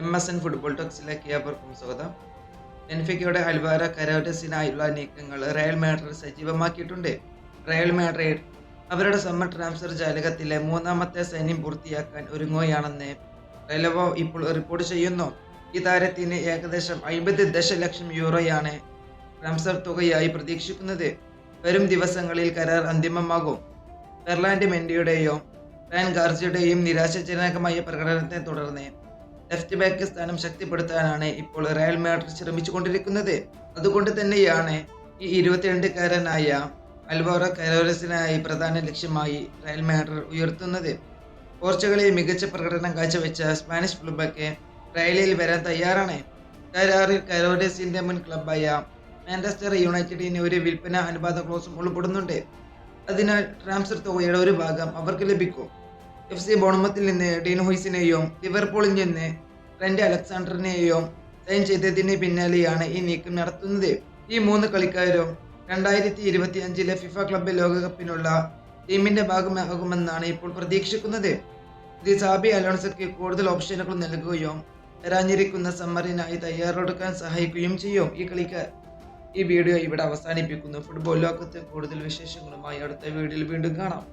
M S N football ടോക്സിലേക്ക് ഏവർക്കും സ്വാഗതം. ബെൻഫിക്കയുടെ അൽവാര കരോറ്റസിനായുള്ള നീക്കങ്ങൾ റയൽ മാഡ്രിഡ് സജീവമാക്കിയിട്ടുണ്ട്. റയൽ മാഡ്രിഡ് അവരുടെ സമ്മർ ട്രാൻസ്ഫർ ജാലകത്തിലെ മൂന്നാമത്തെ സൈന്യം പൂർത്തിയാക്കാൻ ഒരുങ്ങുകയാണെന്ന് റെലവോ ഇപ്പോൾ റിപ്പോർട്ട് ചെയ്യുന്നു. ഈ താരത്തിന് ഏകദേശം അമ്പത് ദശലക്ഷം യൂറോയാണ് ട്രാൻസ്ഫർ തുകയായി പ്രതീക്ഷിക്കുന്നത്. വരും ദിവസങ്ങളിൽ കരാർ അന്തിമമാകും. ഫെർലാൻഡ് മെൻഡിയുടെയോ ഫാൻ ഗാർജിയുടെയും നിരാശാജനകമായ പ്രകടനത്തെ തുടർന്ന് ലെഫ്റ്റ് ബാക്ക് സ്ഥാനം ശക്തിപ്പെടുത്താനാണ് ഇപ്പോൾ റയൽ മാഡ്രിഡ് ശ്രമിച്ചുകൊണ്ടിരിക്കുന്നത്. അതുകൊണ്ട് തന്നെയാണ് ഈ ഇരുപത്തിരണ്ടുകാരനായ അൽവോറ കരോരസിനായി പ്രധാന ലക്ഷ്യമായി റയൽ മാഡ്രിഡ് ഉയർത്തുന്നത്. പോർച്ചുഗലിൽ മികച്ച പ്രകടനം കാഴ്ചവെച്ച സ്പാനിഷ് ക്ലബൊക്കെ റയലിൽ വരാൻ തയ്യാറാണ്. കരാറിൽ കരോരസിന്റെ മുൻ ക്ലബായ മാഞ്ചസ്റ്റർ യുണൈറ്റഡിന് ഒരു വിൽപ്പന അനുപാത ക്ലോസും ഉൾപ്പെടുന്നുണ്ട്. അതിനാൽ ട്രാൻസ്ഫർ തുകയുടെ ഒരു ഭാഗം അവർക്ക് ലഭിക്കും. എഫ് സി ബോണമത്തിൽ നിന്ന് ഡീൻ ഹോയ്സിനെയും ലിവർപൂളിൽ നിന്ന് ട്രെൻഡ് അലക്സാണ്ടറിനെയും സൈൻ ചെയ്തതിന് പിന്നാലെയാണ് ഈ നീക്കം നടത്തുന്നത്. ഈ മൂന്ന് കളിക്കാരും രണ്ടായിരത്തി ഇരുപത്തി അഞ്ചിലെ ഫിഫ ക്ലബ് ലോകകപ്പിനുള്ള ടീമിന്റെ ഭാഗമാകുമെന്നാണ് ഇപ്പോൾ പ്രതീക്ഷിക്കുന്നത്. ഇത് സാബി അലോൺസയ്ക്ക് കൂടുതൽ ഓപ്ഷനുകൾ നൽകുകയും വരാനിരിക്കുന്ന സമ്മറിനായി തയ്യാറെടുക്കാൻ സഹായിക്കുകയും ചെയ്യും. ഈ കളിക്കാർ ഈ വീഡിയോ ഇവിടെ അവസാനിപ്പിക്കുന്നു. ഫുട്ബോൾ ലോകത്ത് കൂടുതൽ വിശേഷങ്ങളുമായി അടുത്ത വീഡിയോയിൽ വീണ്ടും കാണാം.